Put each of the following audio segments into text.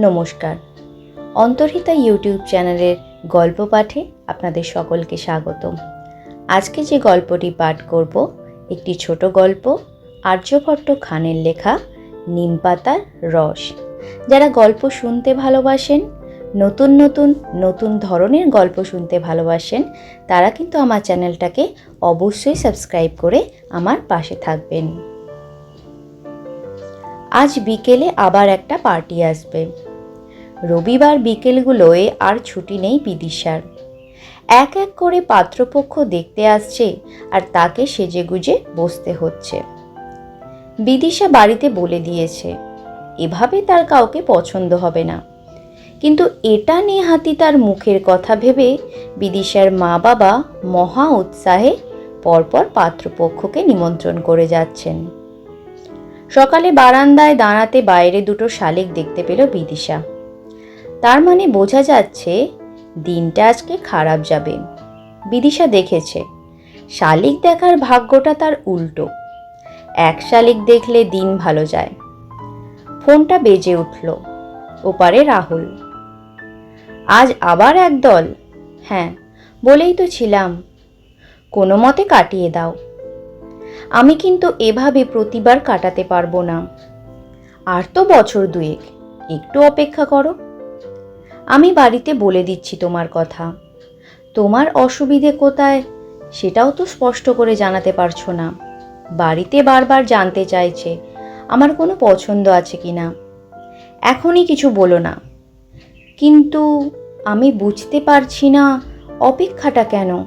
নমস্কার। অন্তর্হিতা ইউটিউব চ্যানেলের গল্প পাঠে আপনাদের সকলকে স্বাগতম। আজকে যে গল্পটি পাঠ করব, একটি ছোট গল্প, আর্যভট্ট খানের লেখা নিমপাতার রস। যারা গল্প শুনতে ভালোবাসেন, নতুন নতুন নতুন ধরনের গল্প শুনতে ভালোবাসেন, তারা কিন্তু আমার চ্যানেলটাকে অবশ্যই সাবস্ক্রাইব করে আমার পাশে থাকবেন। আজ বিকেলে আবার একটা পার্টি আসবে। রবিবার বিকেলগুলোয় আর ছুটি নেই বিদিশার এক এক করে পাত্রপক্ষ দেখতে আসছে আর তাকে সেজেগুজে বসতে হচ্ছে। বিদিশা বাড়িতে বলে দিয়েছে, এভাবে তার কাউকে পছন্দ হবে না। কিন্তু এটা নেহাতি তার মুখের কথা ভেবে বিদিশার মা বাবা মহা উৎসাহে পরপর পাত্রপক্ষকে নিমন্ত্রণ করে যাচ্ছেন। সকালে বারান্দায় দাঁড়াতে বাইরে দুটো শালিক দেখতে পেল বিদিশা। তার মানে বোঝা যাচ্ছে দিনটা আজকে খারাপ যাবে। বিদিশা দেখেছে। শালিক দেখার ভাগ্যটা তার উল্টো। এক শালিক দেখলে দিন ভালো যায়। ফোনটা বেজে উঠল। ওপারে রাহুল। আজ আবার এক দল হ্যাঁ বলেই তো ছিলাম। কোনো মতে কাটিয়ে দাও। আমি কিন্তু এভাবে প্রতিবার কাটাতে পারব না। আর তো বছর দুয়েক। একটু অপেক্ষা করো। আমি বাড়িতে বলে দিচ্ছি তোমার কথা। তোমার অসুবিধে কোথায় সেটাও তো স্পষ্ট করে জানাতে পারছ না। বাড়িতে বারবার জানতে চাইছে, আমার কোনো পছন্দ আছে কি না? এখনই কিছু বলো না। কিন্তু আমি বুঝতে পারছি না অপেক্ষাটা কেন?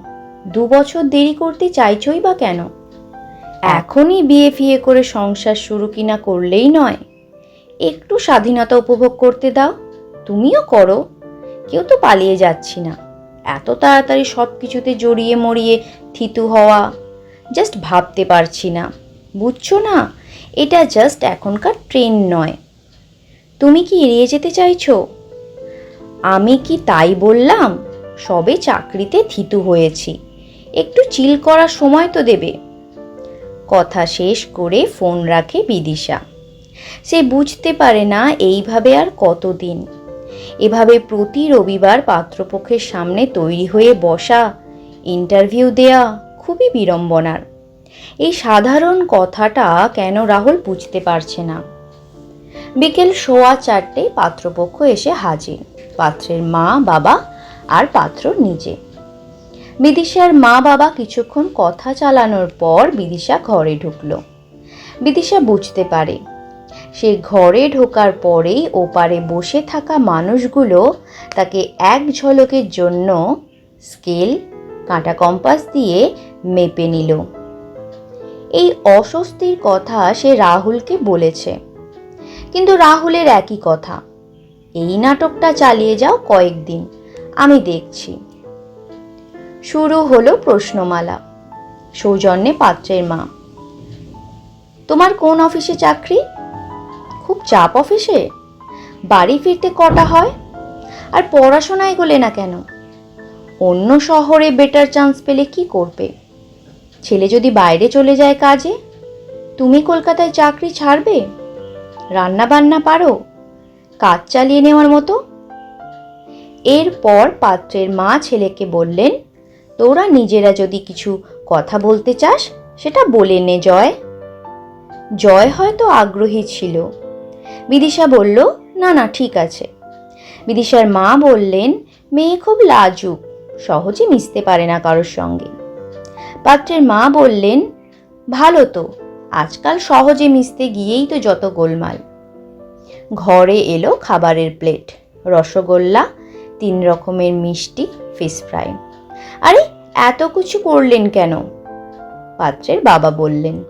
দু বছর দেরি করতে চাইছই বা কেন? এখনই বিয়ে ফিয়ে করে সংসার শুরু কিনা করলেই নয়। একটু স্বাধীনতা উপভোগ করতে দাও। তুমিও করো। কেউ তো পালিয়ে যাচ্ছি না। এত তাড়াতাড়ি সব কিছুতে জড়িয়ে মরিয়ে থিতু হওয়া জাস্ট ভাবতে পারছি না। বুঝছ না? এটা জাস্ট এখনকার ট্রেন নয়। তুমি কি এড়িয়ে যেতে চাইছো? আমি কি তাই বললাম? সবে চাকরিতে থিতু হয়েছি। একটু চিল করার সময় তো দেবে। কথা শেষ করে ফোন রাখে বিদিশা। সে বুঝতে পারে না এইভাবে আর কতদিন। এভাবে প্রতি রবিবার পাত্রপক্ষের সামনে তৈরি হয়ে বসা ইন্টারভিউ দেয়া খুবই বিড়ম্বনার। এই সাধারণ কথাটা কেন রাহুল বুঝতে পারছে না। বিকেল সোয়া চারটে পাত্রপক্ষ এসে হাজির, পাত্রের মা, বাবা আর পাত্র নিজে। বিদিশার মা, বাবা কিছুক্ষণ কথা চালানোর পর বিদিশা ঘরে ঢুকল। বিদিশা বুঝতে পারে সে ঘরে ঢোকার পরেই ওপারে বসে থাকা মানুষগুলো তাকে এক ঝলকের জন্য স্কেল, কাঁটা কম্পাস দিয়ে মেপে নিল। এই অস্বস্তির কথা সে রাহুলকে বলেছে। কিন্তু রাহুলের একই কথা, এই নাটকটা চালিয়ে যাও কয়েকদিন, আমি দেখছি। শুরু হলো প্রশ্নমালা। সৌজন্যে পাত্রের মা, তোমার কোন অফিসে চাকরি? খুব চাপ অফিসে? বাড়ি ফিরতে কটা হয়? আর পড়াশোনায় গলে না কেন? অন্য শহরে বেটার চান্স পেলে কি করবে? ছেলে যদি বাইরে চলে যায় কাজে, তুমি কলকাতায় চাকরি ছাড়বে? রান্না বান্না পারো? কাজ চালিয়ে নেওয়ার মতো? এরপর পাত্রের মা ছেলেকে বললেন, তোরা নিজেরা যদি কিছু কথা বলতে চাস, সেটা বলে নে, জয়। জয় হয়তো আগ্রহী ছিল। বিদিশা বলল, না না, ঠিক আছে। বিদিশার মা বললেন, মেয়ে খুব লাজুক, সহজে মিশতে পারে না কারোর সঙ্গে। পাত্রের মা বললেন, ভালো তো, আজকাল সহজে মিশতে গিয়েই তো যত গোলমাল। ঘরে এলো খাবারের প্লেট, রসগোল্লা, তিন রকমের মিষ্টি, ফিশ ফ্রাই। আরে, এত কিছু করলেন কেন? পাত্রের বাবা বললেন,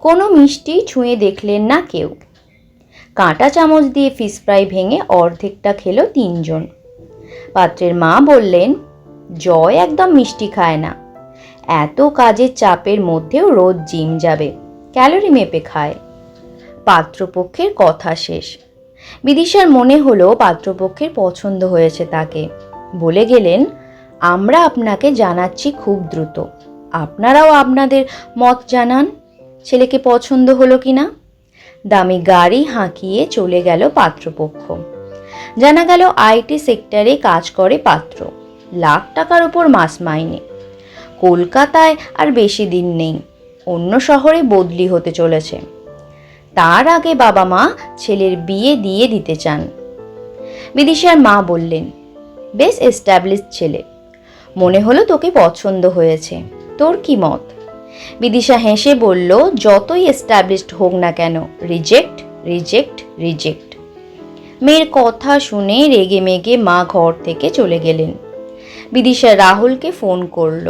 কোনো মিষ্টি ছুঁয়ে দেখলেন না কেউ। কাঁটা চামচ দিয়ে ফিশ ফ্রাই ভেঙে অর্ধেকটা খেলো তিনজন। পাত্রের মা বললেন, জয় একদম মিষ্টি খায় না। এত কাজের চাপের মধ্যেও রোজ জিম যাবে, ক্যালোরি মেপে খায়। পাত্রপক্ষের কথা শেষ। বিদিশার মনে হলো পাত্রপক্ষের পছন্দ হয়েছে তাকে। বলে গেলেন, আমরা আপনাকে জানাচ্ছি খুব দ্রুত। আপনারাও আপনাদের মত জানান, ছেলেকে পছন্দ হলো কি না দামি গাড়ি হাঁকিয়ে চলে গেল পাত্রপক্ষ। জানা গেল আইটি সেক্টরে কাজ করে পাত্র। লাখ টাকার উপর মাস মাইনে। কলকাতায় আর বেশি দিন নেই। অন্য শহরে বদলি হতে চলেছে। তার আগে বাবা মা ছেলের বিয়ে দিয়ে দিতে চান। বিদিশার মা বললেন, বেশ এস্টাবলিশ ছেলে। মনে হলো তোকে পছন্দ হয়েছে। তোর কি মত? বিদিশা হেসে বলল, যতই এস্টাবলিশড হোক না কেন রিজেক্ট রিজেক্ট রিজেক্ট মেয়ের কথা শুনে রেগে মেগে মা ঘর থেকে চলে গেলেন। বিদিশা রাহুলকে ফোন করল,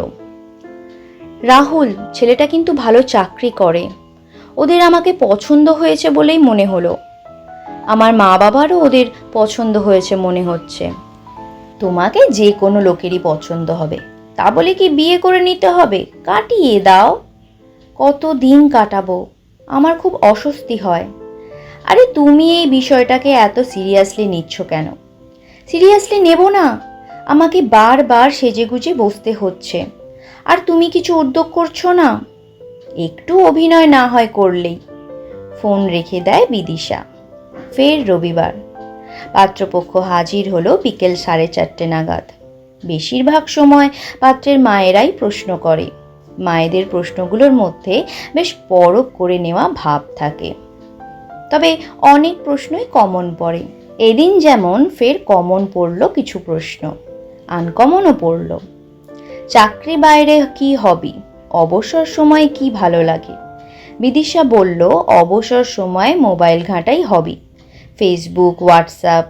রাহুল, ছেলেটা কিন্তু ভালো চাকরি করে। ওদের আমাকে পছন্দ হয়েছে বলেই মনে হলো। আমার মা বাবারও ওদের পছন্দ হয়েছে মনে হচ্ছে। তোমাকে যে কোনো লোকেরই পছন্দ হবে। তা বলে কি বিয়ে করে নিতে হবে? কাটিয়ে দাও। কত দিন কাটাবো? আমার খুব অস্বস্তি হয়। আরে তুমি এই বিষয়টাকে এত সিরিয়াসলি নিচ্ছ কেন? সিরিয়াসলি নেব না। আমাকে বারবার সেজেগুজে বসতে হচ্ছে। আর তুমি কিছু উদ্যোগ করছ না? একটু অভিনয় না হয় করলেই। ফোন রেখে দেয় বিদিশা। ফের রবিবার। পাত্রপক্ষ হাজির হলো বিকেল সাড়ে চারটে নাগাদ। বেশিরভাগ সময় পাত্রের মায়েরাই প্রশ্ন করে। মায়েদের প্রশ্নগুলোর মধ্যে বেশ পরখ করে নেওয়া ভাব থাকে। তবে অনেক প্রশ্নই কমন পড়ে। এদিন যেমন ফের কমন পড়ল কিছু প্রশ্ন, আনকমনও পড়ল। চাকরি বাইরে কি হবি? অবসর সময় কি ভালো লাগে? বিদিশা বলল, অবসর সময় মোবাইল ঘাঁটাই হবি। Facebook, WhatsApp.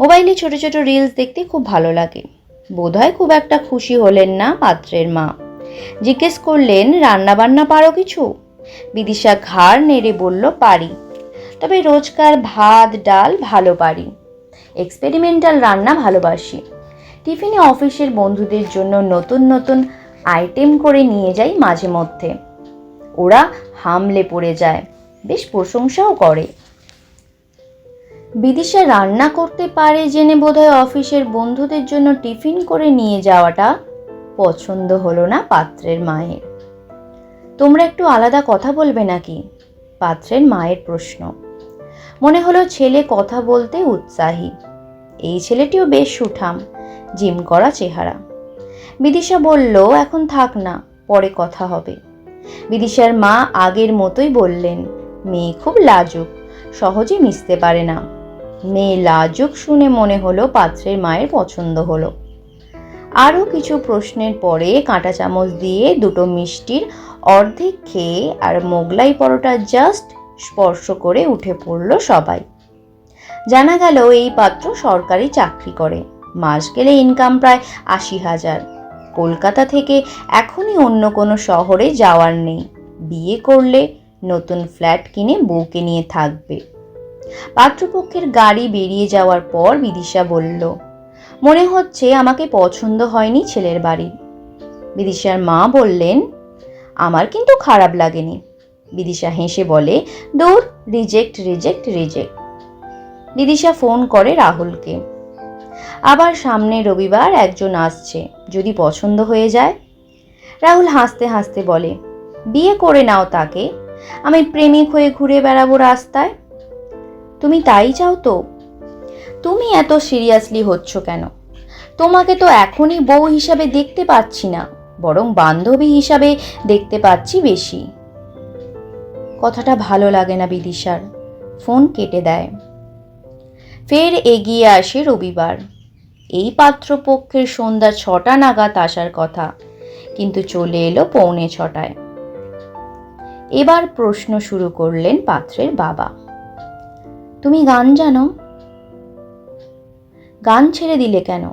মোবাইলে ছোট ছোট রিলস দেখতে খুব ভালো লাগে। বোধহয় খুব একটা খুশি হলেন না পাত্রের মা। জিজ্ঞেস করলেন রান্না বান্না পারো কিছু? বিদিশা ঘাড় নেড়ে বলল, পারি। তবে রোজকার ভাত, ডাল ভালো পারি। এক্সপেরিমেন্টাল রান্না ভালোবাসি। টিফিনে অফিসের বন্ধুদের জন্য নতুন নতুন আইটেম করে নিয়ে যাই মাঝে মধ্যে। ওরা হামলে পড়ে যায়। বেশ প্রশংসাও করে। বিদিশা রান্না করতে পারে জেনে বোধহয় অফিসের বন্ধুদের জন্য টিফিন করে নিয়ে যাওয়াটা পছন্দ হলো না পাত্রের মায়ের। তোমরা একটু আলাদা কথা বলবে নাকি? পাত্রের মায়ের প্রশ্ন। মনে হলো ছেলে কথা বলতে উৎসাহী। এই ছেলেটিও বেশ সুঠাম, জিম করা চেহারা। বিদিশা বলল, এখন থাক না, পরে কথা হবে। বিদিশার মা আগের মতোই বললেন, মেয়ে খুব লাজুক, সহজে মিশতে পারে না। মেয়ে লাজুক শুনে মনে হলো পাত্রের মায়ের পছন্দ হলো। আরও কিছু প্রশ্নের পরে কাঁটা চামচ দিয়ে দুটো মিষ্টির অর্ধেক খেয়ে আর মোগলাই পরোটা জাস্ট স্পর্শ করে উঠে পড়ল সবাই। জানা গেল এই পাত্র সরকারি চাকরি করে। মাস গেলে ইনকাম প্রায় আশি হাজার। কলকাতা থেকে এখনই অন্য কোনো শহরে যাওয়ার নেই। বিয়ে করলে নতুন ফ্ল্যাট কিনে বউকে নিয়ে থাকবে। পাত্রপক্ষের গাড়ি বেরিয়ে যাওয়ার পর বিদিশা বলল, মনে হচ্ছে আমাকে পছন্দ হয়নি ছেলের বাড়ি। বিদিশার মা বললেন, আমার কিন্তু খারাপ লাগেনি। বিদিশা হেসে বলে, দূর, reject reject reject. Bidisha phone করে রাহুলকে, আবার সামনে রবিবার একজন আসছে, যদি পছন্দ হয়ে যায়? রাহুল হাসতে হাসতে বলে, বিয়ে করে নাও তাকে। আমি প্রেমিক হয়ে ঘুরে বেড়াবো রাস্তায়। তুমি তাই চাও তো? তুমি এত সিরিয়াসলি হচ্ছ কেন? তোমাকে তো এখনই বউ হিসাবে দেখতে পাচ্ছি না, বরং বান্ধবী হিসাবে দেখতে পাচ্ছি বেশি। কথাটা ভালো লাগে না বিদিশার, ফোন কেটে দেয়। ফের এগিয়ে আসে রবিবার। এই পাত্রপক্ষের সন্ধ্যা ছটা নাগাদ আসার কথা, কিন্তু চলে এলো পৌনে ছটায়। এবার প্রশ্ন শুরু করলেন পাত্রের বাবা। তুমি গান জানো? গান ছেড়ে দিলে কেন?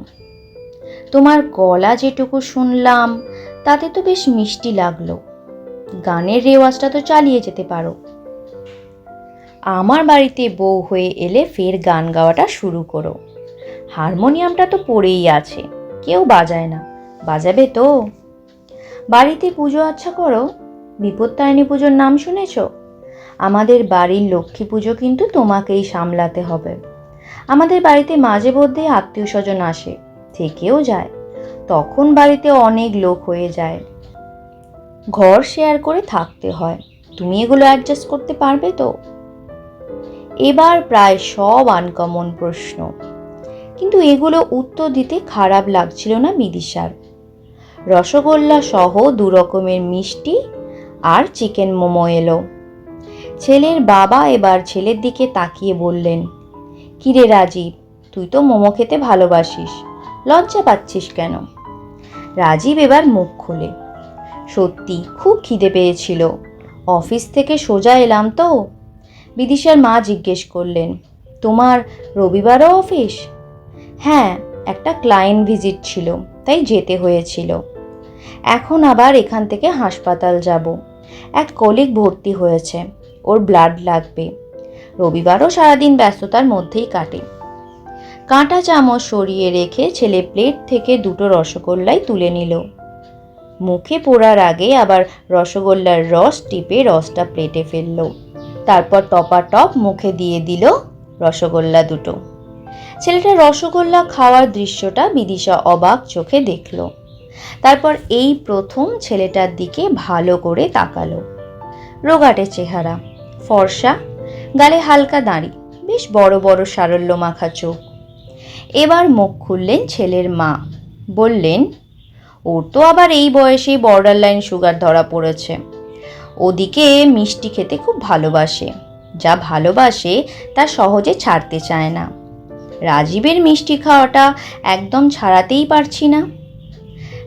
তোমার গলা যেটুকু শুনলাম, তাতে তো বেশ মিষ্টি লাগল। গানের রেওয়াজটা তো চালিয়ে যেতে পারো। আমার বাড়িতে বউ হয়ে এলে ফের গান গাওয়াটা শুরু করো। হারমোনিয়ামটা তো পড়েই আছে, কেউ বাজায় না। বাজাবে তো? বাড়িতে পুজো আচ্ছা করো? বিপত্তারিণী পুজোর নাম শুনেছ? আমাদের বাড়ির লক্ষ্মী পুজো কিন্তু তোমাকেই সামলাতে হবে। আমাদের বাড়িতে মাঝে মধ্যে আত্মীয় স্বজন আসে, থেকেও যায়। তখন বাড়িতে অনেক লোক হয়ে যায়। ঘর শেয়ার করে থাকতে হয়। তুমি এগুলো অ্যাডজাস্ট করতে পারবে তো? এবার প্রায় সব আনকমন প্রশ্ন। কিন্তু এগুলো উত্তর দিতে খারাপ লাগছিল না বিদিশার রসগোল্লা সহ দু রকমের মিষ্টি আর চিকেন মোমো এলো। ছেলের বাবা এবার ছেলের দিকে তাকিয়ে বললেন, কিরে রাজীব, তুই তো মোমো খেতে ভালোবাসিস, লজ্জা পাচ্ছিস কেন? রাজীব এবার মুখ খুলে, সত্যি, খুব খিদে পেয়েছিল, অফিস থেকে সোজা এলাম তো? বিদিশার মা জিজ্ঞেস করলেন, তোমার রবিবারও অফিস? হ্যাঁ একটা ক্লায়েন্ট ভিজিট ছিল, তাই যেতে হয়েছিল। এখন আবার এখান থেকে হাসপাতাল যাব, এক কলিগ ভর্তি হয়েছে। ওর ব্লাড লাগবে। রবিবারও সারাদিন ব্যস্ততার মধ্যেই কাটে। কাঁটা চামচ সরিয়ে রেখে ছেলে প্লেট থেকে দুটো রসগোল্লাই তুলে নিল। মুখে পোড়ার আগে আবার রসগোল্লার রস টিপে রসটা প্লেটে ফেলল। তারপর টপা টপ মুখে দিয়ে দিল রসগোল্লা দুটো। ছেলেটা রসগোল্লা খাওয়ার দৃশ্যটা বিদিশা অবাক চোখে দেখল। তারপর এই প্রথম ছেলেটার দিকে ভালো করে তাকালো। রোগাটে চেহারা। ফর্সা, গালে হালকা দাঁড়ি, বেশ বড় বড় সারল্য মাখা চোখ। এবার মুখ খুললেন ছেলের মা। বললেন, ওর তো আবার এই বয়সে বর্ডার লাইন সুগার ধরা পড়েছে। ওদিকে মিষ্টি খেতে খুব ভালোবাসে। যা ভালোবাসে তা সহজে ছাড়তে চায় না। রাজীবের মিষ্টি খাওয়াটা একদম ছাড়াতেই পারছি না।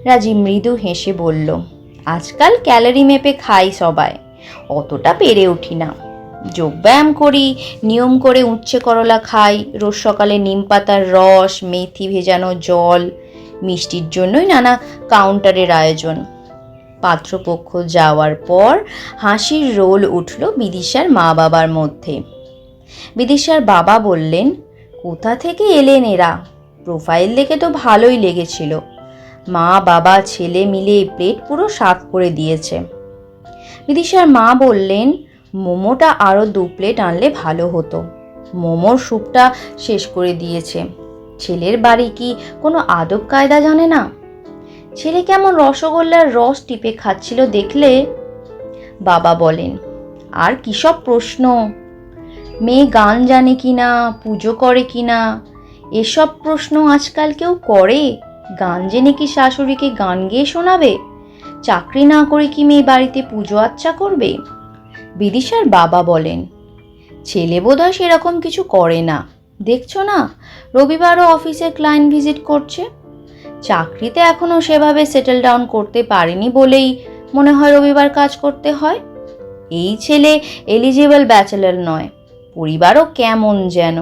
রাজীব মৃদু হেসে বলল, আজকাল ক্যালোরি মেপে খাই সবাই। অতটা পেরে উঠি না। যোগব্যায়াম করি, নিয়ম করে উচ্ছে করলা খাই, রোজ সকালে নিম পাতার রস, মেথি ভেজানো জল, মিষ্টির জন্যই নানা কাউন্টারের আয়োজন। পাত্রপক্ষ যাওয়ার পর হাসির রোল উঠল বিদিশার মা বাবার মধ্যে। বিদিশার বাবা বললেন, কোথা থেকে এলেন এরা? প্রোফাইল দেখে তো ভালোই লেগেছিল। মা, বাবা, ছেলে মিলে প্লেট পুরো সাফ করে দিয়েছে। বিদিশার মা বললেন, মোমোটা আরও দু প্লেট আনলে ভালো হতো। মোমোর স্যুপটা শেষ করে দিয়েছে। ছেলের বাড়ি কি কোনো আদব কায়দা জানে না? ছেলে কেমন রসগোল্লার রস টিপে খাচ্ছিল দেখলে? বাবা বলেন, আর কী সব প্রশ্ন? মেয়ে গান জানে কি না পুজো করে কি না এসব প্রশ্ন আজকাল কেউ করে? গান জেনে কি শাশুড়িকে গান গেয়ে শোনাবে? চাকরি না করে কি মেয়ে বাড়িতে পুজো আচ্চা করবে? বিদিশার বাবা বলেন, ছেলে বোধহয় সেরকম কিছু করে না। দেখছ না, রবিবারও অফিসে ক্লায়েন্ট ভিজিট করছে। চাকরিতে এখনও সেভাবে সেটেল ডাউন করতে পারেনি বলেই মনে হয় রবিবার কাজ করতে হয়। এই ছেলে এলিজিবল ব্যাচেলর নয়, পরিবারও কেমন যেন।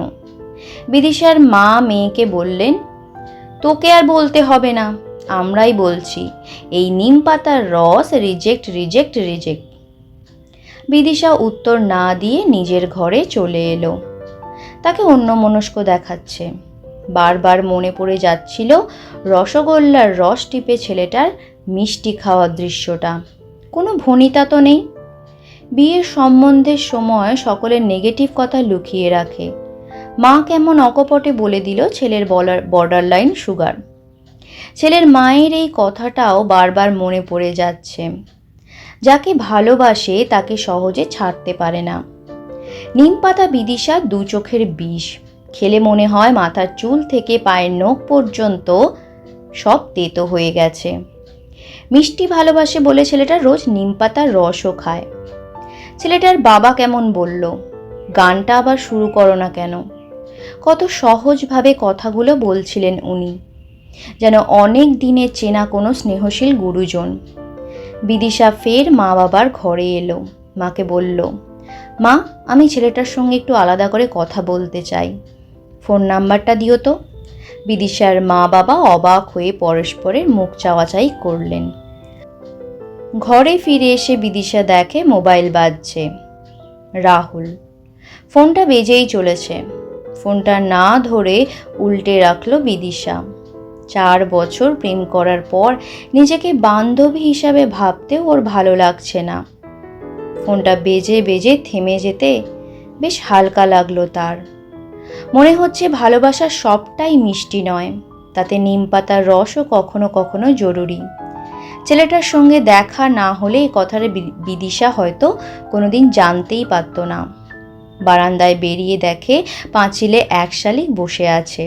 বিদিশার মা মেয়েকে বললেন, তোকে আর বলতে হবে না। আমরাই বলছি, এই নিম পাতার রস রিজেক্ট রিজেক্ট রিজেক্ট বিদিশা উত্তর না দিয়ে নিজের ঘরে চলে এলো। তাকে অন্য মনস্ক দেখাচ্ছে। বারবার মনে পড়ে যাচ্ছিল রসগোল্লার রস টিপে ছেলেটার মিষ্টি খাওয়ার দৃশ্যটা। কোনো ভনিতা তো নেই। বিয়ের সম্বন্ধের সময় সকলের নেগেটিভ কথা লুকিয়ে রাখে। মা কেমন অকপটে বলে দিল ছেলের বলার বর্ডার লাইন সুগার ছেলের মায়ের এই কথাটাও বারবার মনে পড়ে যাচ্ছে। যাকে ভালোবাসে তাকে সহজে ছাড়তে পারে না। নিম পাতা বিদিশা দু চোখের বিষ। খেলে মনে হয় মাথার চুল থেকে পায়ের নখ পর্যন্ত সব তেতো হয়ে গেছে। মিষ্টি ভালোবাসে বলে ছেলেটা রোজ নিম পাতার রসও খায়। ছেলেটার বাবা কেমন বলল, গানটা আবার শুরু করো না কেন? কত সহজভাবে কথাগুলো বলছিলেন উনি। যেন অনেক দিনের চেনা কোনো স্নেহশীল গুরুজন। বিদিশা ফের মা বাবার ঘরে এলো। মাকে বলল, মা, আমি ছেলেটার সঙ্গে একটু আলাদা করে কথা বলতে চাই। ফোন নাম্বারটা দিও তো। বিদিশার মা বাবা অবাক হয়ে পরস্পরের মুখ চাওয়াচাই করলেন। ঘরে ফিরে এসে বিদিশা দেখে মোবাইল বাজছে। রাহুল, ফোনটা বেজেই চলেছে। ফোনটা না ধরে উল্টে রাখল বিদিশা। চার বছর প্রেম করার পর নিজেকে বান্ধবী হিসাবে ভাবতেও ওর ভালো লাগছে না। ফোনটা বেজে বেজে থেমে যেতে বেশ হালকা লাগল তার। মনে হচ্ছে ভালোবাসা সবটাই মিষ্টি নয়, তাতে নিম পাতার রসও কখনো কখনো জরুরি। ছেলেটার সঙ্গে দেখা না হলে এই কথার বিদিশা হয়তো কোনোদিন জানতেই পারত না। বারান্দায় বেরিয়ে দেখে পাঁচিলে এক শালিক বসে আছে।